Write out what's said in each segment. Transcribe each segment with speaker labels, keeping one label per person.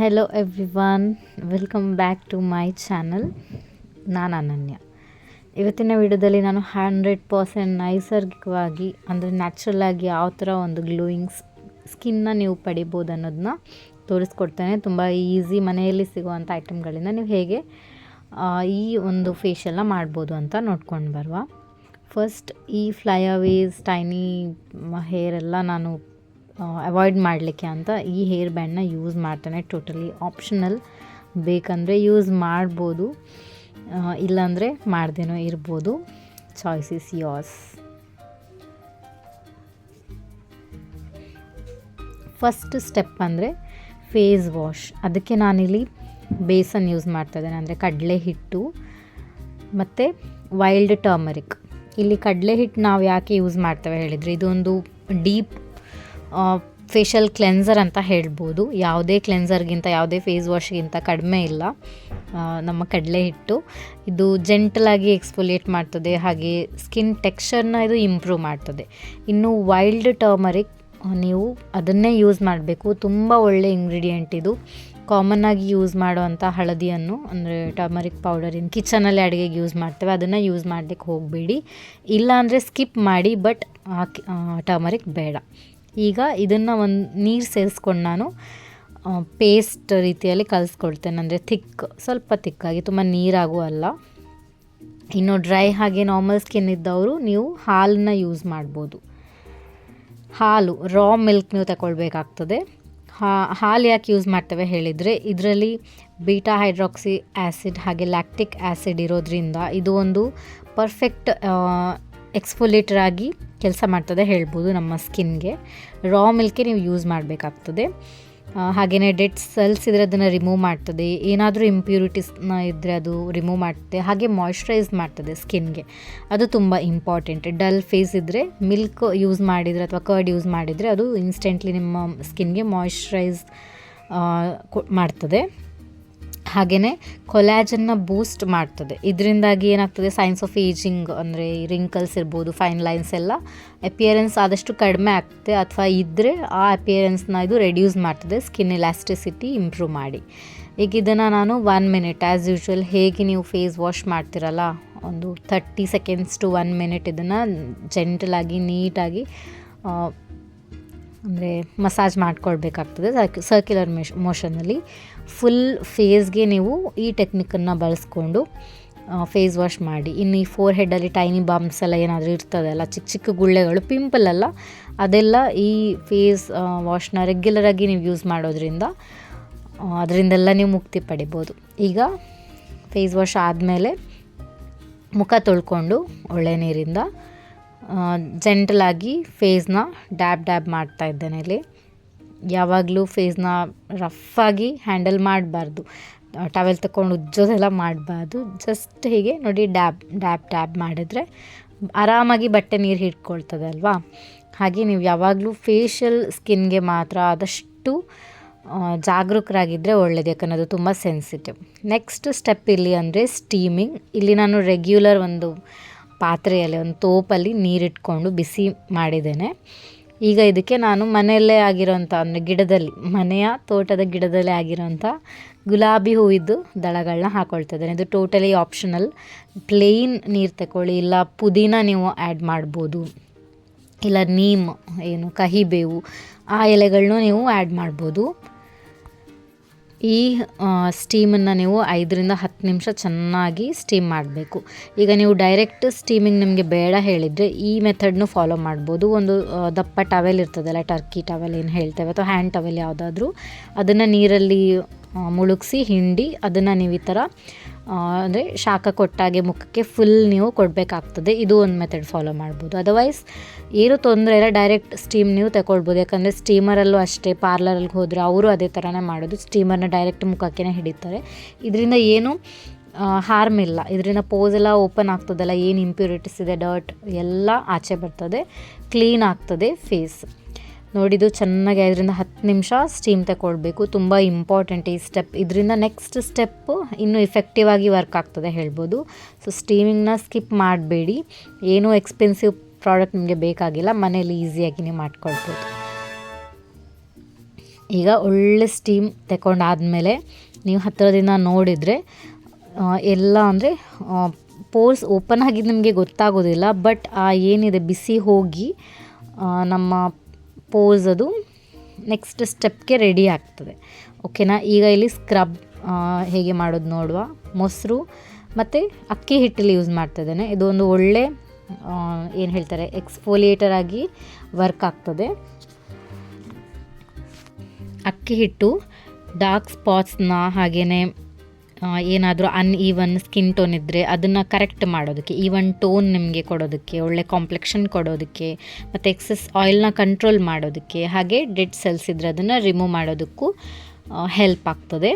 Speaker 1: Hello everyone welcome back to my channel ನಾನು ಅನನ್ಯ ಇವತ್ತಿನ ವಿಡಿಯೋದಲ್ಲಿ ನಾನು ಹಂಡ್ರೆಡ್ ಪರ್ಸೆಂಟ್ ನೈಸರ್ಗಿಕವಾಗಿ, ಅಂದರೆ ನ್ಯಾಚುರಲ್ ಆಗಿ ಯಾವ ಥರ ಒಂದು ಗ್ಲೋಯಿಂಗ್ ಸ್ಕಿನ್ನ ನೀವು ಪಡಿಬೋದು ಅನ್ನೋದನ್ನ ತೋರಿಸ್ಕೊಡ್ತೇನೆ. ತುಂಬ ಈಸಿ ಮನೆಯಲ್ಲಿ ಸಿಗುವಂಥ ಐಟಮ್ಗಳಿಂದ ನೀವು ಹೇಗೆ ಈ ಒಂದು ಫೇಶಿಯಲ್ನ ಮಾಡ್ಬೋದು ಅಂತ ನೋಡ್ಕೊಂಡು ಬರುವ. ಫಸ್ಟ್ ಈ ಫ್ಲೈಅವೇಸ್ ಟೈನಿ ಹೇರ್ ಎಲ್ಲ ನಾನು ಅವಾಯ್ಡ್ ಮಾಡಲಿಕ್ಕೆ ಅಂತ ಈ ಹೇರ್ ಬ್ಯಾಂಡ್ನ ಯೂಸ್ ಮಾಡ್ತಾನೆ. ಟೋಟಲಿ ಆಪ್ಷನಲ್ ಬೇಕಂದರೆ ಯೂಸ್ ಮಾಡ್ಬೋದು. ಇಲ್ಲಾಂದರೆ ಮಾಡ್ದೇನೋ ಇರ್ಬೋದು. ಚಾಯ್ಸ್ ಇಸ್ ಫಸ್ಟ್ ಸ್ಟೆಪ್ ಅಂದರೆ ಫೇಸ್ ವಾಶ್ ಅದಕ್ಕೆ ನಾನಿಲ್ಲಿ ಬೇಸನ್ ಯೂಸ್ ಮಾಡ್ತಾ ಇದ್ದೇನೆ. ಅಂದರೆ ಕಡಲೆ ಹಿಟ್ಟು ಮತ್ತು ವೈಲ್ಡ್ ಟರ್ಮರಿಕ್ ಇಲ್ಲಿ ಕಡಲೆ ಹಿಟ್ಟು ನಾವು ಯಾಕೆ ಯೂಸ್ ಮಾಡ್ತೇವೆ ಹೇಳಿದರೆ, ಇದೊಂದು ಡೀಪ್ ಫೇಶಿಯಲ್ ಕ್ಲೆನ್ಸರ್ ಅಂತ ಹೇಳ್ಬೋದು. ಯಾವುದೇ ಕ್ಲೆನ್ಸರ್ಗಿಂತ ಯಾವುದೇ ಫೇಸ್ ವಾಶ್ಗಿಂತ ಕಡಿಮೆ ಇಲ್ಲ. ನಮ್ಮ ಕಡಲೆ ಹಿಟ್ಟು. ಇದು ಜೆಂಟಲಾಗಿ ಎಕ್ಸ್ಫೋಲಿಯೇಟ್ ಮಾಡ್ತದೆ. ಹಾಗೆ ಸ್ಕಿನ್ ಟೆಕ್ಸ್ಚರ್ನ ಇದು ಇಂಪ್ರೂವ್ ಮಾಡ್ತದೆ. ಇನ್ನು ವೈಲ್ಡ್ ಟರ್ಮರಿಕ್ ನೀವು ಅದನ್ನೇ ಯೂಸ್ ಮಾಡಬೇಕು. ತುಂಬ ಒಳ್ಳೆ ಇಂಗ್ರೀಡಿಯೆಂಟ್ ಇದು. ಕಾಮನ್ ಆಗಿ ಯೂಸ್ ಮಾಡುವಂಥ ಹಳದಿಯನ್ನು, ಅಂದರೆ ಟರ್ಮರಿಕ್ ಪೌಡರ್ ಇನ್ ಕಿಚನಲ್ಲಿ ಅಡುಗೆಗೆ ಯೂಸ್ ಮಾಡ್ತೇವೆ. ಅದನ್ನು ಯೂಸ್ ಮಾಡಲಿಕ್ಕೆ ಹೋಗಬೇಡಿ. ಇಲ್ಲಾಂದರೆ ಸ್ಕಿಪ್ ಮಾಡಿ ಬಟ್ ಟರ್ಮರಿಕ್ ಬೇಡ. ಈಗ ಇದನ್ನು ಒಂದು ನೀರು ಸೇರಿಸ್ಕೊಂಡು ನಾನು ಪೇಸ್ಟ್ ರೀತಿಯಲ್ಲಿ ಕಲಿಸ್ಕೊಳ್ತೇನೆ ಅಂದರೆ ಥಿಕ್ ಸ್ವಲ್ಪ ಥಿಕ್ಕಾಗಿ ತುಂಬ ನೀರಾಗೂ ಅಲ್ಲ. ಇನ್ನು ಡ್ರೈ ಹಾಗೆ ನಾರ್ಮಲ್ ಸ್ಕಿನ್ ಇದ್ದವರು ನೀವು ಹಾಲನ್ನ ಯೂಸ್ ಮಾಡ್ಬೋದು. ಹಾಲು ರಾ ಮಿಲ್ಕ್ ನೀವು ತಗೊಳ್ಬೇಕಾಗ್ತದೆ ಹಾ, ಹಾಲು ಯಾಕೆ ಯೂಸ್ ಮಾಡ್ತೇವೆ ಹೇಳಿದರೆ, ಇದರಲ್ಲಿ ಬೀಟಾ ಹೈಡ್ರಾಕ್ಸಿ ಆ್ಯಸಿಡ್ ಹಾಗೆ ಲ್ಯಾಕ್ಟಿಕ್ ಆ್ಯಸಿಡ್ ಇರೋದ್ರಿಂದ ಇದು ಒಂದು ಪರ್ಫೆಕ್ಟ್ ಎಕ್ಸ್ಫೋಲೇಟರ್ ಆಗಿ ಕೆಲಸ ಮಾಡ್ತದೆ ಹೇಳ್ಬೋದು ನಮ್ಮ ಸ್ಕಿನ್ಗೆ. ರಾ ಮಿಲ್ಕೆ ನೀವು ಯೂಸ್ ಮಾಡಬೇಕಾಗ್ತದೆ. ಹಾಗೆಯೇ ಡೆಡ್ ಸೆಲ್ಸ್ ಇದ್ದರೆ ಅದನ್ನು ರಿಮೂವ್ ಮಾಡ್ತದೆ. ಏನಾದರೂ ಇಂಪ್ಯೂರಿಟೀಸ್ನ ಇದ್ದರೆ ಅದು ರಿಮೂವ್ ಮಾಡ್ತದೆ. ಹಾಗೆ ಮಾಯ್ಶ್ಚರೈಸ್ ಮಾಡ್ತದೆ ಸ್ಕಿನ್ಗೆ. ಅದು ತುಂಬ ಇಂಪಾರ್ಟೆಂಟ್ ಡಲ್ ಫೇಸ್ ಇದ್ದರೆ ಮಿಲ್ಕ್ ಯೂಸ್ ಮಾಡಿದರೆ ಅಥವಾ ಕರ್ಡ್ ಯೂಸ್ ಮಾಡಿದರೆ ಅದು ಇನ್ಸ್ಟೆಂಟ್ಲಿ ನಿಮ್ಮ ಸ್ಕಿನ್ಗೆ ಮಾಯ್ಶ್ಚರೈಸ್ ಮಾಡ್ತದೆ. ಹಾಗೆಯೇ ಕೊಲ್ಯಾಜನ್ನ ಬೂಸ್ಟ್ ಮಾಡ್ತದೆ. ಇದರಿಂದಾಗಿ ಏನಾಗ್ತದೆ? ಸೈನ್ಸ್ ಆಫ್ ಏಜಿಂಗ್ ಅಂದರೆ ರಿಂಕಲ್ಸ್ ಇರ್ಬೋದು ಫೈನ್ ಲೈನ್ಸ್ ಎಲ್ಲ ಅಪಿಯರೆನ್ಸ್ ಆದಷ್ಟು ಕಡಿಮೆ ಆಗ್ತದೆ. ಅಥವಾ ಇದ್ದರೆ ಆ ಅಪಿಯರೆನ್ಸ್ನ ಇದು ರೆಡ್ಯೂಸ್ ಮಾಡ್ತದೆ. ಸ್ಕಿನ್ ಎಲಾಸ್ಟಿಸಿಟಿ ಇಂಪ್ರೂವ್ ಮಾಡಿ. ಈಗ ಇದನ್ನು ನಾನು ಒನ್ ಮಿನಿಟ್ ಆ್ಯಸ್ ಯೂಶ್ವಲ್ ಹೇಗೆ ನೀವು ಫೇಸ್ ವಾಶ್ ಮಾಡ್ತಿರಲ್ಲ? ಒಂದು thirty seconds to one minute ಇದನ್ನು ಜೆಂಟಲಾಗಿ ನೀಟಾಗಿ ಅಂದರೆ ಮಸಾಜ್ ಮಾಡ್ಕೊಳ್ಬೇಕಾಗ್ತದೆ ಸರ್ಕ್ಯುಲರ್ ಮೆಶ್ ಮೋಷನಲ್ಲಿ ಫುಲ್ ಫೇಸ್ಗೆ ನೀವು ಈ ಟೆಕ್ನಿಕನ್ನು ಬಳಸ್ಕೊಂಡು ಫೇಸ್ ವಾಶ್ ಮಾಡಿ. ಇನ್ನು ಈ ಫೋರ್ ಹೆಡ್ಡಲ್ಲಿ ಟೈನಿ ಬಾಂಬ್ಸ್ ಎಲ್ಲ ಏನಾದರೂ ಇರ್ತದಲ್ಲ ಚಿಕ್ಕ ಚಿಕ್ಕ ಗುಳ್ಳೆಗಳು ಪಿಂಪಲ್ ಅಲ್ಲ, ಅದೆಲ್ಲ ಈ ಫೇಸ್ ವಾಶ್ನ ರೆಗ್ಯುಲರಾಗಿ ನೀವು ಯೂಸ್ ಮಾಡೋದ್ರಿಂದ ಅದರಿಂದೆಲ್ಲ ನೀವು ಮುಕ್ತಿ ಪಡಿಬೋದು. ಈಗ ಫೇಸ್ ವಾಶ್ ಆದಮೇಲೆ ಮುಖ ತೊಳ್ಕೊಂಡು ಒಳ್ಳೆ ನೀರಿಂದ ಜೆಂಟಲಾಗಿ ಫೇಸ್ನ ಡ್ಯಾಬ್ ಡ್ಯಾಬ್ ಮಾಡ್ತಾ ಇದ್ದೇನೆ ಇಲ್ಲಿ. ಯಾವಾಗಲೂ ಫೇಸ್ನ ರಫಾಗಿ ಹ್ಯಾಂಡಲ್ ಮಾಡಬಾರ್ದು. ಟವೆಲ್ ತಗೊಂಡು ಉಜ್ಜೋದೆಲ್ಲ ಮಾಡಬಾರ್ದು. ಜಸ್ಟ್ ಹೀಗೆ ನೋಡಿ ಡ್ಯಾಬ್ ಡ್ಯಾಬ್ ಡ್ಯಾಬ್ ಮಾಡಿದರೆ ಆರಾಮಾಗಿ ಬಟ್ಟೆ ನೀರು ಹಿಡ್ಕೊಳ್ತದೆ ಅಲ್ವಾ? ಹಾಗೆ ನೀವು ಯಾವಾಗಲೂ ಫೇಶಿಯಲ್ ಸ್ಕಿನ್ಗೆ ಮಾತ್ರ ಆದಷ್ಟು ಜಾಗರೂಕರಾಗಿದ್ದರೆ ಒಳ್ಳೆಯದು ಯಾಕಂದರೆ ಅದು ತುಂಬ ಸೆನ್ಸಿಟಿವ್ ನೆಕ್ಸ್ಟ್ ಸ್ಟೆಪ್ ಇಲ್ಲಿ ಅಂದರೆ ಸ್ಟೀಮಿಂಗ್ ಇಲ್ಲಿ ನಾನು ರೆಗ್ಯುಲರ್ ಒಂದು ಪಾತ್ರೆಯಲ್ಲಿ ಒಂದು ತೋಪಲ್ಲಿ ನೀರಿಟ್ಕೊಂಡು ಬಿಸಿ ಮಾಡಿದ್ದೇನೆ. ಈಗ ಇದಕ್ಕೆ ನಾನು ಮನೆಯಲ್ಲೇ ಆಗಿರೋಂಥ, ಅಂದರೆ ಗಿಡದಲ್ಲಿ, ಮನೆಯ ತೋಟದ ಗಿಡದಲ್ಲೇ ಆಗಿರೋಂಥ ಗುಲಾಬಿ ಹೂವಿದ್ದು ದಳಗಳನ್ನ ಇದ್ದೇನೆ. ಇದು ಟೋಟಲಿ ಆಪ್ಷನಲ್ ಪ್ಲೇನ್ ನೀರು ತಗೊಳ್ಳಿ ಇಲ್ಲ ಪುದೀನ ನೀವು ಆ್ಯಡ್ ಮಾಡ್ಬೋದು. ಇಲ್ಲ ನೀಮ್, ಏನು ಕಹಿಬೇವು, ಆ ಎಲೆಗಳನ್ನೂ ನೀವು ಆ್ಯಡ್ ಮಾಡ್ಬೋದು. ಈ ಸ್ಟೀಮನ್ನು ನೀವು ಐದರಿಂದ ಹತ್ತು ನಿಮಿಷ ಚೆನ್ನಾಗಿ ಸ್ಟೀಮ್ ಮಾಡಬೇಕು. ಈಗ ನೀವು ಡೈರೆಕ್ಟ್ ಸ್ಟೀಮಿಂಗ್ ನಿಮಗೆ ಬೇಡ ಹೇಳಿದರೆ ಈ ಮೆಥಡ್ನು ಫಾಲೋ ಮಾಡ್ಬೋದು. ಒಂದು ದಪ್ಪ ಟವೆಲ್ ಇರ್ತದಲ್ಲ ಟರ್ಕಿ ಟವೆಲ್ ಏನು ಹೇಳ್ತೇವೆ ಅಥವಾ ಹ್ಯಾಂಡ್ ಟವೆಲ್ ಯಾವುದಾದ್ರೂ, ಅದನ್ನು ನೀರಲ್ಲಿ ಮುಳುಗಿಸಿ ಹಿಂಡಿ ಅದನ್ನು ನೀವು ಈ ಥರ ಅಂದರೆ ಶಾಖ ಕೊಟ್ಟಾಗೆ ಮುಖಕ್ಕೆ ಫುಲ್ ನೀವು ಕೊಡಬೇಕಾಗ್ತದೆ. ಇದು ಒಂದು ಮೆಥಡ್ ಫಾಲೋ ಮಾಡ್ಬೋದು. ಅದರ್ವೈಸ್ ಏನು ತೊಂದರೆ ಇಲ್ಲ ಡೈರೆಕ್ಟ್ ಸ್ಟೀಮ್ ನೀವು ತಗೊಳ್ಬೋದು ಯಾಕಂದರೆ ಸ್ಟೀಮರಲ್ಲೂ ಅಷ್ಟೇ ಪಾರ್ಲರಲ್ಲಿ ಹೋದರೆ ಅವರು ಅದೇ ಥರನೇ ಮಾಡೋದು. ಸ್ಟೀಮರ್ನ ಡೈರೆಕ್ಟ್ ಮುಖಕ್ಕೆ ಹಿಡಿತಾರೆ. ಇದರಿಂದ ಏನು ಹಾರ್ಮ್ ಇಲ್ಲ. ಇದರಿಂದ ಪೋಸ್ ಎಲ್ಲ ಓಪನ್ ಆಗ್ತದಲ್ಲ, ಏನು ಇಂಪ್ಯೂರಿಟೀಸ್ ಇದೆ ಡರ್ಟ್ ಎಲ್ಲ ಆಚೆ ಬರ್ತದೆ. ಕ್ಲೀನ್ ಆಗ್ತದೆ ಫೇಸ್ ನೋಡಿದ್ದು ಚೆನ್ನಾಗಿ ಅದರಿಂದ ಹತ್ತು ನಿಮಿಷ ಸ್ಟೀಮ್ ತಗೊಳ್ಬೇಕು ತುಂಬ ಇಂಪಾರ್ಟೆಂಟ್ ಈ ಸ್ಟೆಪ್ ಇದರಿಂದ ನೆಕ್ಸ್ಟ್ ಸ್ಟೆಪ್ಪು ಇನ್ನೂ ಇಫೆಕ್ಟಿವ್ ಆಗಿ ವರ್ಕ್ ಆಗ್ತದೆ ಹೇಳ್ಬೋದು. ಸೊ ಸ್ಟೀಮಿಂಗ್ನ ಸ್ಕಿಪ್ ಮಾಡಬೇಡಿ. ಏನೂ ಎಕ್ಸ್ಪೆನ್ಸಿವ್ ಪ್ರಾಡಕ್ಟ್ ನಿಮಗೆ ಬೇಕಾಗಿಲ್ಲ. ಮನೇಲಿ ಈಸಿಯಾಗಿ ನೀವು ಮಾಡ್ಕೊಳ್ಬೋದು. ಈಗ ಒಳ್ಳೆ ಸ್ಟೀಮ್ ತಗೊಂಡಾದಮೇಲೆ ನೀವು ಹತ್ತಿರದಿಂದ ನೋಡಿದರೆ ಎಲ್ಲ ಅಂದರೆ ಪೋರ್ಸ್ ಓಪನ್ ಆಗಿದ್ದು ನಿಮಗೆ ಗೊತ್ತಾಗೋದಿಲ್ಲ ಬಟ್ ಆ ಏನಿದೆ, ಬಿಸಿ ಹೋಗಿ ನಮ್ಮ ಪೋಸ್ ಅದು ನೆಕ್ಸ್ಟ್ ಸ್ಟೆಪ್ಗೆ ರೆಡಿ ಆಗ್ತದೆ. ಓಕೆನಾ? ಈಗ ಇಲ್ಲಿ ಸ್ಕ್ರಬ್ ಹೇಗೆ ಮಾಡೋದು ನೋಡುವ. ಮೊಸರು ಮತ್ತು ಅಕ್ಕಿ ಹಿಟ್ಟಲ್ಲಿ ಯೂಸ್ ಮಾಡ್ತಾ ಇದ್ದೇನೆ ಇದು ಒಂದು ಒಳ್ಳೆ ಏನು ಹೇಳ್ತಾರೆ ಎಕ್ಸ್ಫೋಲಿಯೇಟರ್ ಆಗಿ ವರ್ಕ್ ಆಗ್ತದೆ. ಅಕ್ಕಿ ಹಿಟ್ಟು ಡಾರ್ಕ್ ಸ್ಪಾಟ್ಸ್ನ ಹಾಗೆಯೇ ಏನಾದರೂ ಅನ್ ಈವನ್ ಸ್ಕಿನ್ ಟೋನ್ ಇದ್ದರೆ ಅದನ್ನು ಕರೆಕ್ಟ್ ಮಾಡೋದಕ್ಕೆ ಈವನ್ ಟೋನ್ ನಿಮಗೆ ಕೊಡೋದಕ್ಕೆ, ಒಳ್ಳೆ ಕಾಂಪ್ಲೆಕ್ಷನ್ ಕೊಡೋದಕ್ಕೆ, ಮತ್ತು ಎಕ್ಸಸ್ ಆಯಿಲ್ನ ಕಂಟ್ರೋಲ್ ಮಾಡೋದಕ್ಕೆ, ಹಾಗೆ ಡೆಡ್ ಸೆಲ್ಸ್ ಇದ್ದರೆ ಅದನ್ನು ರಿಮೂವ್ ಮಾಡೋದಕ್ಕೂ ಹೆಲ್ಪ್ ಆಗ್ತದೆ.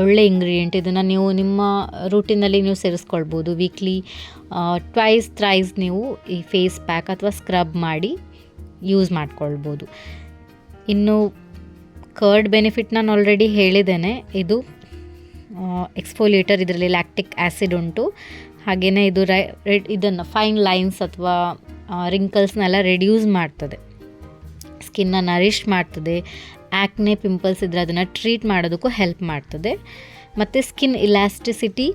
Speaker 1: ಒಳ್ಳೆ ಇಂಗ್ರೀಡಿಯೆಂಟ್ ಇದನ್ನು ನೀವು ನಿಮ್ಮ ರೂಟೀನಲ್ಲಿ ನೀವು ಸೇರಿಸ್ಕೊಳ್ಬೋದು. ವೀಕ್ಲಿ ಟ್ವೈಸ್ ಥ್ರೈಸ್ ನೀವು ಈ ಫೇಸ್ ಪ್ಯಾಕ್ ಅಥವಾ ಸ್ಕ್ರಬ್ ಮಾಡಿ ಯೂಸ್ ಮಾಡ್ಕೊಳ್ಬೋದು. ಇನ್ನು ಕರ್ಡ್ ಬೆನಿಫಿಟ್ ನಾನು ಆಲ್ರೆಡಿ ಹೇಳಿದ್ದೇನೆ. ಇದು ಎಕ್ಸ್ಫೋಲಿಯೇಟರ್ ಇದರಲ್ಲಿ ಲ್ಯಾಕ್ಟಿಕ್ ಆ್ಯಸಿಡ್ ಉಂಟು. ಹಾಗೆಯೇ ಇದು ರೈ ರೆಡ್ ಇದನ್ನು ಫೈನ್ ಲೈನ್ಸ್ ಅಥವಾ ರಿಂಕಲ್ಸ್ನೆಲ್ಲ ರೆಡ್ಯೂಸ್ ಮಾಡ್ತದೆ. ಸ್ಕಿನ್ನ ನರಿಷ್ ಮಾಡ್ತದೆ. ಆ್ಯಕ್ನೆ ಪಿಂಪಲ್ಸ್ ಇದ್ದರೆ ಅದನ್ನು ಟ್ರೀಟ್ ಮಾಡೋದಕ್ಕೂ ಹೆಲ್ಪ್ ಮಾಡ್ತದೆ. ಮತ್ತು ಸ್ಕಿನ್ ಇಲಾಸ್ಟಿಸಿಟಿ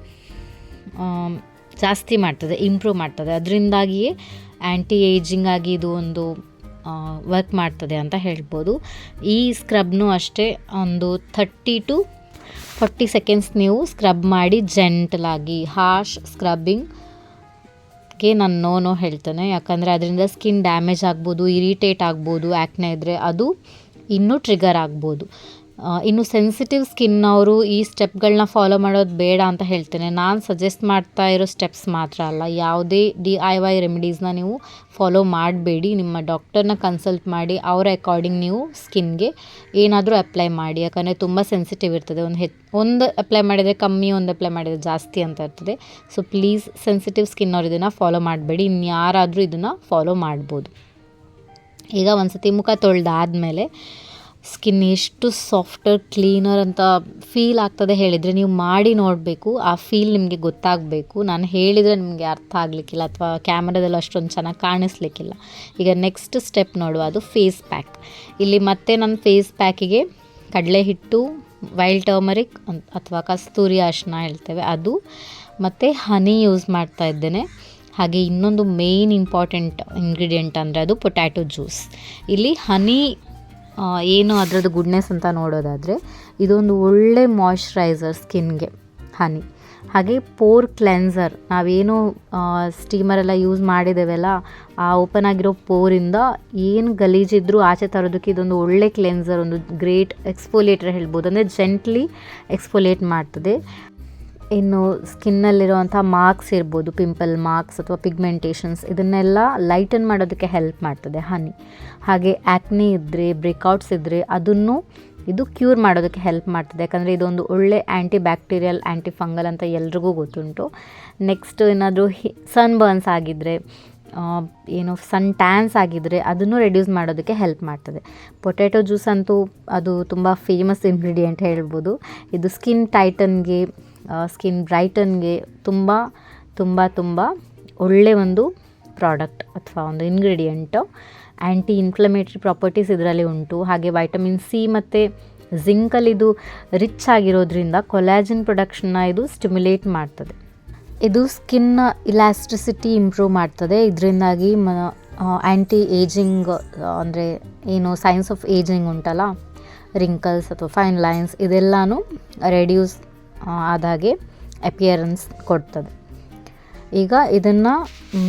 Speaker 1: ಜಾಸ್ತಿ ಮಾಡ್ತದೆ, ಇಂಪ್ರೂವ್ ಮಾಡ್ತದೆ. ಅದರಿಂದಾಗಿಯೇ ಆ್ಯಂಟಿ ಏಜಿಂಗ್ ಆಗಿ ಇದು ಒಂದು ವರ್ಕ್ ಮಾಡ್ತದೆ ಅಂತ ಹೇಳ್ಬೋದು. ಈ ಸ್ಕ್ರಬ್ನು ಅಷ್ಟೇ ಒಂದು ಥರ್ಟಿ ಟು ಫಾರ್ಟಿ ಸೆಕೆಂಡ್ಸ್ ನೀವು ಸ್ಕ್ರಬ್ ಮಾಡಿ ಜೆಂಟ್ಲಾಗಿ ಹಾರ್ಶ್ ಸ್ಕ್ರಬ್ಬಿಂಗ್ಗೆ ನಾನು ನೋ ನೋ ಹೇಳ್ತೇನೆ. ಯಾಕಂದರೆ ಅದರಿಂದ ಸ್ಕಿನ್ ಡ್ಯಾಮೇಜ್ ಆಗ್ಬೋದು ಇರಿಟೇಟ್ ಆಗ್ಬೋದು ಆ್ಯಕ್ನೆ ಇದ್ದರೆ ಅದು ಇನ್ನೂ ಟ್ರಿಗರ್ ಆಗ್ಬೋದು. ಇನ್ನು ಸೆನ್ಸಿಟಿವ್ ಸ್ಕಿನ್ ಅವರು ಈ ಸ್ಟೆಪ್ಗಳನ್ನ ಫಾಲೋ ಮಾಡೋದು ಬೇಡ ಅಂತ ಹೇಳ್ತೇನೆ. ನಾನು ಸಜೆಸ್ಟ್ ಮಾಡ್ತಾ ಇರೋ ಸ್ಟೆಪ್ಸ್ ಮಾತ್ರ ಅಲ್ಲ. ಯಾವುದೇ ಡಿ ಐ ವೈ ರೆಮಿಡೀಸ್ನ ನೀವು ಫಾಲೋ ಮಾಡಬೇಡಿ. ನಿಮ್ಮ ಡಾಕ್ಟರ್ನ ಕನ್ಸಲ್ಟ್ ಮಾಡಿ, ಅವರ ಅಕಾರ್ಡಿಂಗ್ ನೀವು ಸ್ಕಿನ್ಗೆ ಏನಾದರೂ ಅಪ್ಲೈ ಮಾಡಿ. ಯಾಕಂದರೆ ತುಂಬ ಸೆನ್ಸಿಟಿವ್ ಇರ್ತದೆ. ಒಂದು ಹೆಚ್, ಒಂದು ಅಪ್ಲೈ ಮಾಡಿದರೆ ಕಮ್ಮಿ, ಒಂದು ಅಪ್ಲೈ ಮಾಡಿದರೆ ಜಾಸ್ತಿ ಅಂತ ಇರ್ತದೆ. ಸೊ ಪ್ಲೀಸ್ ಸೆನ್ಸಿಟಿವ್ ಸ್ಕಿನ್ ಅವ್ರು ಇದನ್ನು ಫಾಲೋ ಮಾಡಬೇಡಿ. ಇನ್ಯಾರಾದರೂ ಇದನ್ನು ಫಾಲೋ ಮಾಡ್ಬೋದು. ಈಗ ಒಂದು ಸತಿ ಮುಖ ತೊಳೆದಾದ್ಮೇಲೆ ಸ್ಕಿನ್ ಎಷ್ಟು ಸಾಫ್ಟರ್ ಕ್ಲೀನರ್ ಅಂತ ಫೀಲ್ ಆಗ್ತದೆ ಹೇಳಿದರೆ ನೀವು ಮಾಡಿ ನೋಡಬೇಕು. ಆ ಫೀಲ್ ನಿಮಗೆ ಗೊತ್ತಾಗಬೇಕು. ನಾನು ಹೇಳಿದರೆ ನಿಮಗೆ ಅರ್ಥ ಆಗಲಿಕ್ಕಿಲ್ಲ ಅಥವಾ ಕ್ಯಾಮ್ರಾದಲ್ಲಿ ಅಷ್ಟೊಂದು ಚೆನ್ನಾಗಿ ಕಾಣಿಸ್ಲಿಕ್ಕಿಲ್ಲ. ಈಗ ನೆಕ್ಸ್ಟ್ ಸ್ಟೆಪ್ ನೋಡುವ ಅದು ಫೇಸ್ ಪ್ಯಾಕ್ ಇಲ್ಲಿ ಮತ್ತೆ ನಾನು ಫೇಸ್ ಪ್ಯಾಕಿಗೆ ಕಡಲೆ ಹಿಟ್ಟು ವೈಲ್ಡ್ ಟರ್ಮರಿಕ್ ಅಥವಾ ಕಸ್ತೂರಿ ಅರಿಶಿನ ಹೇಳ್ತೇವೆ. ಅದು ಮತ್ತು ಹನಿ ಯೂಸ್ ಮಾಡ್ತಾ ಇದ್ದೇನೆ. ಹಾಗೆ ಇನ್ನೊಂದು ಮೇಯ್ನ್ ಇಂಪಾರ್ಟೆಂಟ್ ಇಂಗ್ರೀಡಿಯೆಂಟ್ ಅಂದರೆ ಅದು ಪೊಟ್ಯಾಟೊ ಜ್ಯೂಸ್ ಇಲ್ಲಿ ಹನಿ ಏನು ಅದರದ್ದು ಗುಡ್ನೆಸ್ ಅಂತ ನೋಡೋದಾದರೆ ಇದೊಂದು ಒಳ್ಳೆ ಮಾಯ್ಶ್ಚರೈಸರ್ ಸ್ಕಿನ್ಗೆ ಹನಿ ಹಾಗೆ ಪೋರ್ ಕ್ಲೆನ್ಸರ್ ನಾವೇನು ಸ್ಟೀಮರೆಲ್ಲ ಯೂಸ್ ಮಾಡಿದ್ದೇವೆಲ್ಲ ಆ ಓಪನ್ ಆಗಿರೋ ಪೋರಿಂದ ಏನು ಗಲೀಜಿದ್ರೂ ಆಚೆ ತರೋದಕ್ಕೆ ಇದೊಂದು ಒಳ್ಳೆ ಕ್ಲೆನ್ಸರ್ ಒಂದು ಗ್ರೇಟ್ ಎಕ್ಸ್ಫೋಲಿಯೇಟರ್ ಹೇಳ್ಬೋದು. ಅಂದರೆ ಜೆಂಟ್ಲಿ ಎಕ್ಸ್ಫೋಲಿಯೇಟ್ ಮಾಡ್ತದೆ. ಇನ್ನು ಸ್ಕಿನ್ನಲ್ಲಿರುವಂಥ ಮಾರ್ಕ್ಸ್ ಇರ್ಬೋದು ಪಿಂಪಲ್ ಮಾರ್ಕ್ಸ್ ಅಥವಾ ಪಿಗ್ಮೆಂಟೇಷನ್ಸ್ ಇದನ್ನೆಲ್ಲ ಲೈಟನ್ ಮಾಡೋದಕ್ಕೆ ಹೆಲ್ಪ್ ಮಾಡ್ತದೆ ಹನಿ ಹಾಗೆ ಆ್ಯಕ್ನಿ ಇದ್ದರೆ ಬ್ರೇಕೌಟ್ಸ್ ಇದ್ದರೆ ಅದನ್ನು ಇದು ಕ್ಯೂರ್ ಮಾಡೋದಕ್ಕೆ ಹೆಲ್ಪ್ ಮಾಡ್ತದೆ. ಯಾಕಂದರೆ ಇದೊಂದು ಒಳ್ಳೆ ಆ್ಯಂಟಿ ಬ್ಯಾಕ್ಟೀರಿಯಲ್ ಆ್ಯಂಟಿ ಫಂಗಲ್ ಅಂತ ಎಲ್ರಿಗೂ ಗೊತ್ತುಂಟು. ನೆಕ್ಸ್ಟ್ ಏನಾದರೂ ಹಿ ಸನ್ ಬರ್ನ್ಸ್ ಆಗಿದ್ದರೆ ಏನು ಸನ್ ಟ್ಯಾನ್ಸ್ ಆಗಿದ್ದರೆ ಅದನ್ನು ರೆಡ್ಯೂಸ್ ಮಾಡೋದಕ್ಕೆ ಹೆಲ್ಪ್ ಮಾಡ್ತದೆ. ಪೊಟ್ಯಾಟೊ ಜ್ಯೂಸ್ ಅಂತೂ ಅದು ತುಂಬ ಫೇಮಸ್ ಇಂಗ್ರೀಡಿಯೆಂಟ್ ಹೇಳ್ಬೋದು. ಇದು ಸ್ಕಿನ್ ಟೈಟನ್ಗೆ ಸ್ಕಿನ್ ಬ್ರೈಟನ್ಗೆ ತುಂಬ ತುಂಬ ತುಂಬ ಒಳ್ಳೆಯ ಒಂದು ಪ್ರಾಡಕ್ಟ್ ಅಥವಾ ಒಂದು ಇಂಗ್ರೀಡಿಯೆಂಟು ಆ್ಯಂಟಿ ಇನ್ಫ್ಲಮೇಟ್ರಿ ಪ್ರಾಪರ್ಟೀಸ್ ಇದರಲ್ಲಿ ಉಂಟು. ಹಾಗೆ ವೈಟಮಿನ್ ಸಿ ಮತ್ತು ಜಿಂಕಲ್ಲಿ ಇದು ರಿಚ್ ಆಗಿರೋದ್ರಿಂದ ಕೊಲಾಜಿನ್ ಪ್ರೊಡಕ್ಷನ್ನ ಇದು ಸ್ಟಿಮ್ಯುಲೇಟ್ ಮಾಡ್ತದೆ. ಇದು ಸ್ಕಿನ್ನ ಇಲಾಸ್ಟಿಸಿಟಿ ಇಂಪ್ರೂವ್ ಮಾಡ್ತದೆ. ಇದರಿಂದಾಗಿ ಮ ಆ್ಯಂಟಿ ಏಜಿಂಗ್ ಅಂದರೆ ಏನು ಸೈನ್ಸ್ ಆಫ್ ಏಜಿಂಗ್ ಉಂಟಲ್ಲ? ರಿಂಕಲ್ಸ್ ಅಥವಾ ಫೈನ್ ಲೈನ್ಸ್ ಇದೆಲ್ಲನೂ ರೆಡ್ಯೂಸ್ ಆದಾಗೆ ಅಪಿಯರೆನ್ಸ್ ಕೊಡ್ತದೆ. ಈಗ ಇದನ್ನು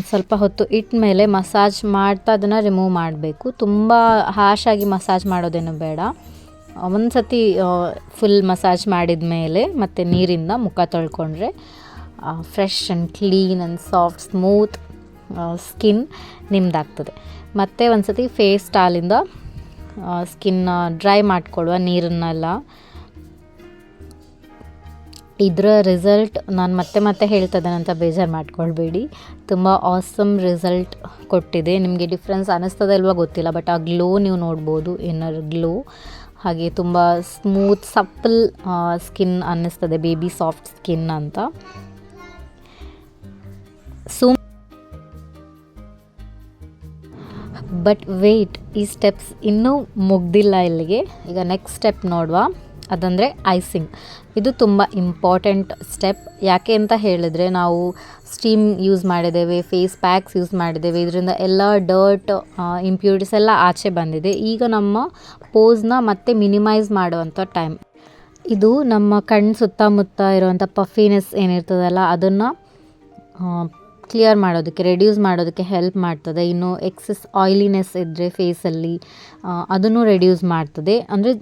Speaker 1: ಸ್ವಲ್ಪ ಹೊತ್ತು ಇಟ್ಟ ಮೇಲೆ ಮಸಾಜ್ ಮಾಡ್ತಾ ಅದನ್ನು ರಿಮೂವ್ ಮಾಡಬೇಕು. ತುಂಬ ಹಾಶಾಗಿ ಮಸಾಜ್ ಮಾಡೋದೇನು ಬೇಡ. ಒಂದು ಸತಿ ಫುಲ್ ಮಸಾಜ್ ಮಾಡಿದ ಮೇಲೆ ಮತ್ತು ನೀರಿಂದ ಮುಖ ತೊಳ್ಕೊಂಡ್ರೆ fresh and clean and soft smooth skin ನಿಮ್ದಾಗ್ತದೆ. ಮತ್ತು ಒಂದು ಸತಿ ಫೇಸ್ ಸ್ಟಾಲಿಂದ ಸ್ಕಿನ್ ಡ್ರೈ ಮಾಡಿಕೊಳ್ಳುವ ನೀರನ್ನೆಲ್ಲ ಇದರ ರಿಸಲ್ಟ್ ನಾನು ಮತ್ತೆ ಮತ್ತೆ ಹೇಳ್ತದನಂತ ಬೇಜಾರು ಮಾಡ್ಕೊಳ್ಬೇಡಿ. ತುಂಬ ಆಸಮ್ ರಿಸಲ್ಟ್ ಕೊಟ್ಟಿದೆ. ನಿಮಗೆ ಡಿಫ್ರೆನ್ಸ್ ಅನ್ನಿಸ್ತದೆ ಗೊತ್ತಿಲ್ಲ ಬಟ್ ಆ ಗ್ಲೋ ನೀವು ನೋಡ್ಬೋದು ಇನ್ನರ್ ಗ್ಲೋ ಹಾಗೆ ತುಂಬ ಸ್ಮೂತ್ ಸಪ್ಪಲ್ ಸ್ಕಿನ್ ಅನ್ನಿಸ್ತದೆ ಬೇಬಿ ಸಾಫ್ಟ್ ಸ್ಕಿನ್ ಅಂತ. ಸೊ ಬಟ್ ವೆಯ್ಟ್ ಈ ಸ್ಟೆಪ್ಸ್ ಇನ್ನೂ ಮುಗ್ದಿಲ್ಲ ಇಲ್ಲಿಗೆ. ಈಗ ನೆಕ್ಸ್ಟ್ ಸ್ಟೆಪ್ ನೋಡುವ. ಅದಂದರೆ ಐಸಿಂಗ್ ಇದು ತುಂಬ ಇಂಪಾರ್ಟೆಂಟ್ ಸ್ಟೆಪ್ ಯಾಕೆ ಅಂತ ಹೇಳಿದರೆ ನಾವು ಸ್ಟೀಮ್ ಯೂಸ್ ಮಾಡಿದ್ದೇವೆ ಫೇಸ್ ಪ್ಯಾಕ್ಸ್ ಯೂಸ್ ಮಾಡಿದ್ದೇವೆ, ಇದರಿಂದ ಎಲ್ಲ ಡರ್ಟ್ ಇಂಪ್ಯೂರಿಟೀಸ್ ಎಲ್ಲ ಆಚೆ ಬಂದಿದೆ. ಈಗ ನಮ್ಮ ಪೋಸ್ನ ಮತ್ತೆ ಮಿನಿಮೈಸ್ ಮಾಡುವಂಥ ಟೈಮ್ ಇದು ನಮ್ಮ ಕಣ್ಣು ಸುತ್ತಮುತ್ತ ಇರುವಂಥ ಪಫಿನೆಸ್ ಏನಿರ್ತದಲ್ಲ, ಅದನ್ನು ಕ್ಲಿಯರ್ ಮಾಡೋದಕ್ಕೆ ರೆಡ್ಯೂಸ್ ಮಾಡೋದಕ್ಕೆ ಹೆಲ್ಪ್ ಮಾಡ್ತದೆ. ಇನ್ನು ಎಕ್ಸೆಸ್ ಆಯ್ಲಿನೆಸ್ ಇದ್ದರೆ ಫೇಸಲ್ಲಿ ಅದನ್ನು ರೆಡ್ಯೂಸ್ ಮಾಡ್ತದೆ. ಅಂದರೆ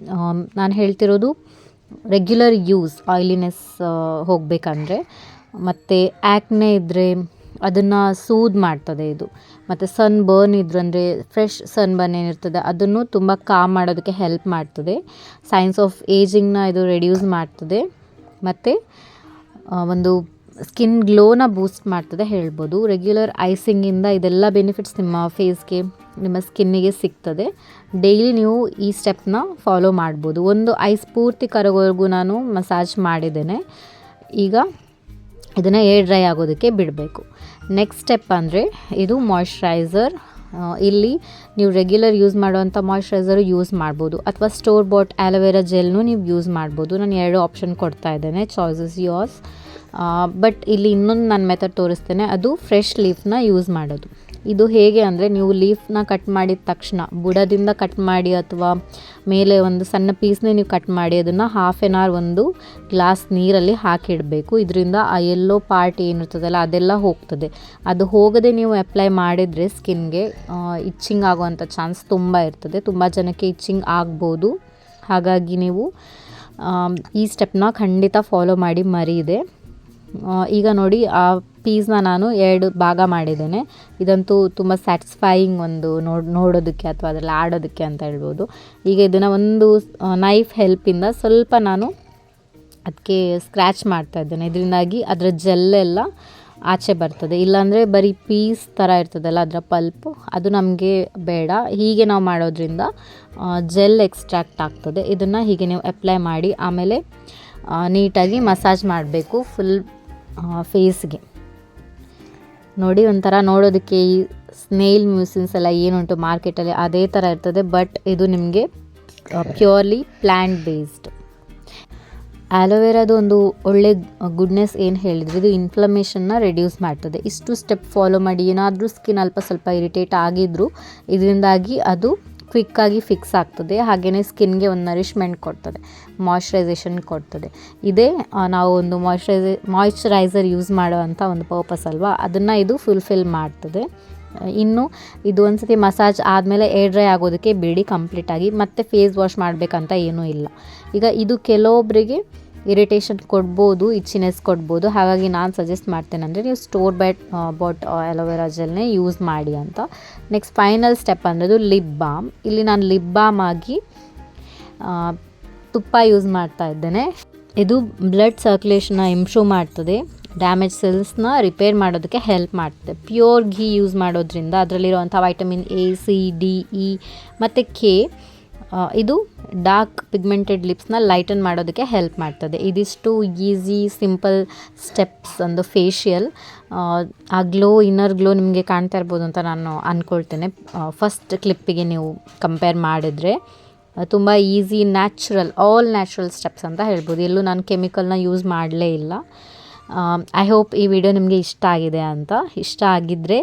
Speaker 1: ನಾನು ಹೇಳ್ತಿರೋದು ರೆಗ್ಯುಲರ್ ಯೂಸ್ ಆಯ್ಲಿನೆಸ್ ಹೋಗಬೇಕಂದ್ರೆ. ಮತ್ತು ಆ್ಯಕ್ನೆ ಇದ್ದರೆ ಅದನ್ನು ಸೂದ್ ಮಾಡ್ತದೆ ಇದು. ಮತ್ತು ಸನ್ ಬರ್ನ್ ಇದ್ರು ಅಂದರೆ ಫ್ರೆಶ್ ಸನ್ ಬರ್ನ್ ಏನಿರ್ತದೆ, ಅದನ್ನು ತುಂಬ ಕಾಮ್ ಮಾಡೋದಕ್ಕೆ ಹೆಲ್ಪ್ ಮಾಡ್ತದೆ. ಸೈನ್ಸ್ ಆಫ್ ಏಜಿಂಗ್ನ ಇದು ರೆಡ್ಯೂಸ್ ಮಾಡ್ತದೆ. ಮತ್ತು ಒಂದು ಸ್ಕಿನ್ ಗ್ಲೋನ ಬೂಸ್ಟ್ ಮಾಡ್ತದೆ ಹೇಳ್ಬೋದು. ರೆಗ್ಯುಲರ್ ಐಸಿಂಗಿಂದ ಇದೆಲ್ಲ ಬೆನಿಫಿಟ್ಸ್ ನಿಮ್ಮ ಫೇಸ್ಗೆ ನಿಮ್ಮ ಸ್ಕಿನ್ನಿಗೆ ಸಿಗ್ತದೆ. ಡೈಲಿ ನೀವು ಈ ಸ್ಟೆಪ್ನ ಫಾಲೋ ಮಾಡ್ಬೋದು. ಒಂದು ಐಸ್ ಪೂರ್ತಿ ಕರಗೋವರೆಗೂ ನಾನು ಮಸಾಜ್ ಮಾಡಿದ್ದೇನೆ. ಈಗ ಇದನ್ನು ಏರ್ ಡ್ರೈ ಆಗೋದಕ್ಕೆ ಬಿಡಬೇಕು. ನೆಕ್ಸ್ಟ್ ಸ್ಟೆಪ್ ಅಂದರೆ ಇದು ಮಾಯ್ಶ್ಚರೈಸರ್ ಇಲ್ಲಿ ನೀವು ರೆಗ್ಯುಲರ್ ಯೂಸ್ ಮಾಡುವಂಥ ಮಾಯ್ಶ್ಚರೈಸರು ಯೂಸ್ ಮಾಡ್ಬೋದು. ಅಥವಾ ಸ್ಟೋರ್ ಬಾಟ್ ಆಲೋವೆರಾ ಜೆಲ್ನು ನೀವು ಯೂಸ್ ಮಾಡ್ಬೋದು. ನಾನು ಎರಡು ಆಪ್ಷನ್ ಕೊಡ್ತಾ ಇದ್ದೇನೆ. ಚಾಯ್ಸಸ್ ಯೋರ್ಸ್ ಬಟ್ ಇಲ್ಲಿ ಇನ್ನೊಂದು ನಾನು ಮೆಥಡ್ ತೋರಿಸ್ತೇನೆ. ಅದು ಫ್ರೆಶ್ ಲೀಫ್ನ ಯೂಸ್ ಮಾಡೋದು. ಇದು ಹೇಗೆ ಅಂದರೆ ನೀವು ಲೀಫ್ನ ಕಟ್ ಮಾಡಿದ ತಕ್ಷಣ, ಬುಡದಿಂದ ಕಟ್ ಮಾಡಿ ಅಥವಾ ಮೇಲೆ ಒಂದು ಸಣ್ಣ ಪೀಸ್ನೇ ನೀವು ಕಟ್ ಮಾಡಿ, ಅದನ್ನು ಹಾಫ್ ಎನ್ ಅವರ್ ಒಂದು ಗ್ಲಾಸ್ ನೀರಲ್ಲಿ ಹಾಕಿಡಬೇಕು. ಇದರಿಂದ ಆ ಎಲ್ಲೋ ಪಾರ್ಟ್ ಏನಿರ್ತದಲ್ಲ, ಅದೆಲ್ಲ ಹೋಗ್ತದೆ. ಅದು ಹೋಗದೆ ನೀವು ಅಪ್ಲೈ ಮಾಡಿದರೆ ಸ್ಕಿನ್ಗೆ ಇಚ್ಚಿಂಗ್ ಆಗುವಂಥ ಚಾನ್ಸ್ ತುಂಬ ಇರ್ತದೆ. ತುಂಬ ಜನಕ್ಕೆ ಇಚ್ಚಿಂಗ್ ಆಗ್ಬೋದು. ಹಾಗಾಗಿ ನೀವು ಈ ಸ್ಟೆಪ್ನ ಖಂಡಿತ ಫಾಲೋ ಮಾಡಿ, ಮರಿದೆ. ಈಗ ನೋಡಿ ಆ ಪೀಸ್ನ ನಾನು ಎರಡು ಭಾಗ ಮಾಡಿದ್ದೇನೆ. ಇದಂತೂ ತುಂಬ ಸ್ಯಾಟಿಸ್ಫೈಯಿಂಗ್ ಒಂದು ನೋಡಿ, ನೋಡೋದಕ್ಕೆ ಅಥವಾ ಅದರಲ್ಲಿ ಆಡೋದಕ್ಕೆ ಅಂತ ಹೇಳ್ಬೋದು. ಈಗ ಇದನ್ನು ಒಂದು ನೈಫ್ ಹೆಲ್ಪಿಂದ ಸ್ವಲ್ಪ ನಾನು ಅದಕ್ಕೆ ಸ್ಕ್ರ್ಯಾಚ್ ಮಾಡ್ತಾ ಇದ್ದೇನೆ. ಇದರಿಂದಾಗಿ ಅದರ ಜೆಲ್ಲೆಲ್ಲ ಆಚೆ ಬರ್ತದೆ. ಇಲ್ಲಾಂದರೆ ಬರೀ ಪೀಸ್ ಥರ ಇರ್ತದಲ್ಲ ಅದರ ಪಲ್ಪು ಅದು ನಮಗೆ ಬೇಡ. ಹೀಗೆ ನಾವು ಮಾಡೋದ್ರಿಂದ ಜೆಲ್ ಎಕ್ಸ್ಟ್ರಾಕ್ಟ್ ಆಗ್ತದೆ. ಇದನ್ನು ಹೀಗೆ ನೀವು ಅಪ್ಲೈ ಮಾಡಿ, ಆಮೇಲೆ ನೀಟಾಗಿ ಮಸಾಜ್ ಮಾಡಬೇಕು. ಫುಲ್ ಫೇಸ್ಗೆ ನೋಡಿ ಒಂಥರ ನೋಡೋದಕ್ಕೆ ಈ ಸ್ನೇಲ್ ಮ್ಯೂಸಿನ್ಸ್ ಎಲ್ಲ ಏನುಂಟು ಮಾರ್ಕೆಟಲ್ಲಿ ಅದೇ ಥರ ಇರ್ತದೆ ಬಟ್ ಇದು ನಿಮಗೆ ಪ್ಯೂರ್ಲಿ ಪ್ಲ್ಯಾಂಟ್ ಬೇಸ್ಡ್ ಆಲೋವೆರಾದು ಒಂದು ಒಳ್ಳೆ ಗುಡ್ನೆಸ್ ಏನು ಹೇಳಿದರೆ, ಇದು ಇನ್ಫ್ಲಮೇಷನ್ನ ರೆಡ್ಯೂಸ್ ಮಾಡ್ತದೆ. ಇಷ್ಟು ಸ್ಟೆಪ್ ಫಾಲೋ ಮಾಡಿ, ಏನಾದರೂ ಸ್ಕಿನ್ ಅಲ್ಪ ಸ್ವಲ್ಪ ಇರಿಟೇಟ್ ಆಗಿದ್ದರೂ ಇದರಿಂದಾಗಿ ಅದು ಕ್ವಿಕ್ಕಾಗಿ ಫಿಕ್ಸ್ ಆಗ್ತದೆ. ಹಾಗೆಯೇ ಸ್ಕಿನ್ಗೆ ಒಂದು ನರಿಶ್ಮೆಂಟ್ ಕೊಡ್ತದೆ. ಮಾಯ್ಶ್ಚರೈಸೇಷನ್ ಕೊಡ್ತದೆ. ಇದೇ ನಾವು ಒಂದು ಮಾಯ್ಶ್ಚರೈಸೇ ಮಾಯ್ಶ್ಚರೈಸರ್ ಯೂಸ್ ಮಾಡುವಂಥ ಒಂದು ಪರ್ಪಸ್ ಅಲ್ವಾ? ಅದನ್ನು ಇದು ಫುಲ್ಫಿಲ್ ಮಾಡ್ತದೆ. ಇನ್ನು ಇದು ಒಂದು ಸತಿ ಮಸಾಜ್ ಆದಮೇಲೆ ಏರ್ ಡ್ರೈ ಆಗೋದಕ್ಕೆ ಬಿಡಿ ಕಂಪ್ಲೀಟಾಗಿ ಮತ್ತೆ ಫೇಸ್ ವಾಶ್ ಮಾಡಬೇಕಂತ ಏನೂ ಇಲ್ಲ. ಈಗ ಇದು ಕೆಲವೊಬ್ಬರಿಗೆ ಇರಿಟೇಷನ್ ಕೊಡ್ಬೋದು ಇಚ್ಚಿನೆಸ್ ಕೊಡ್ಬೋದು. ಹಾಗಾಗಿ ನಾನು ಸಜೆಸ್ಟ್ ಮಾಡ್ತೇನೆ ಅಂದರೆ ನೀವು store bite bought aloe vera ಜೆಲ್ನೇ use ಮಾಡಿ ಅಂತ. ನೆಕ್ಸ್ಟ್ ಫೈನಲ್ ಸ್ಟೆಪ್ ಅನ್ನೋದು ಲಿಪ್ ಬಾಮ್ ಇಲ್ಲಿ ನಾನು ಲಿಪ್ ಬಾಮ್ ಆಗಿ ತುಪ್ಪ ಯೂಸ್ ಮಾಡ್ತಾ ಇದ್ದೇನೆ. ಇದು ಬ್ಲಡ್ ಸರ್ಕ್ಯುಲೇಷನ್ನ ಇಂಪ್ರೂವ್ ಮಾಡ್ತದೆ. ಡ್ಯಾಮೇಜ್ ಸೆಲ್ಸ್ನ ರಿಪೇರ್ ಮಾಡೋದಕ್ಕೆ ಹೆಲ್ಪ್ ಮಾಡ್ತದೆ. ಪ್ಯೂರ್ ಘೀ ಯೂಸ್ ಮಾಡೋದ್ರಿಂದ ಅದರಲ್ಲಿರುವಂಥ vitamin A C D E ಮತ್ತು ಕೆ ಇದು ಡಾರ್ಕ್ ಪಿಗ್ಮೆಂಟೆಡ್ ಲಿಪ್ಸ್ನ ಲೈಟನ್ ಮಾಡೋದಕ್ಕೆ ಹೆಲ್ಪ್ ಮಾಡ್ತದೆ. ಇದಿಷ್ಟು ಈಸಿ ಸಿಂಪಲ್ ಸ್ಟೆಪ್ಸ್ ಒಂದು ಫೇಶಿಯಲ್ ಆ ಗ್ಲೋ ಇನ್ನರ್ ಗ್ಲೋ ನಿಮಗೆ ಕಾಣ್ತಾ ಇರ್ಬೋದು ಅಂತ ನಾನು ಅಂದ್ಕೊಳ್ತೇನೆ ಫಸ್ಟ್ ಕ್ಲಿಪ್ಪಿಗೆ ನೀವು ಕಂಪೇರ್ ಮಾಡಿದರೆ ತುಂಬ easy natural all natural steps ಅಂತ ಹೇಳ್ಬೋದು. ಎಲ್ಲೂ ನಾನು ಕೆಮಿಕಲ್ನ ಯೂಸ್ ಮಾಡಲೇ ಇಲ್ಲ. ಐ ಹೋಪ್ ಈ ವಿಡಿಯೋ ನಿಮಗೆ ಇಷ್ಟ ಆಗಿದೆ ಅಂತ. ಇಷ್ಟ ಆಗಿದ್ದರೆ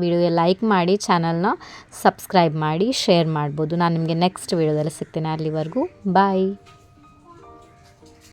Speaker 1: ವಿಡಿಯೋಗೆ ಲೈಕ್ ಮಾಡಿ, ಚಾನಲ್ನ ಸಬ್ಸ್ಕ್ರೈಬ್ ಮಾಡಿ, ಶೇರ್ ಮಾಡ್ಬೋದು. ನಾನು ನಿಮಗೆ ನೆಕ್ಸ್ಟ್ ವಿಡಿಯೋದಲ್ಲಿ ಸಿಗ್ತೇನೆ. ಅಲ್ಲಿವರೆಗೂ ಬಾಯ್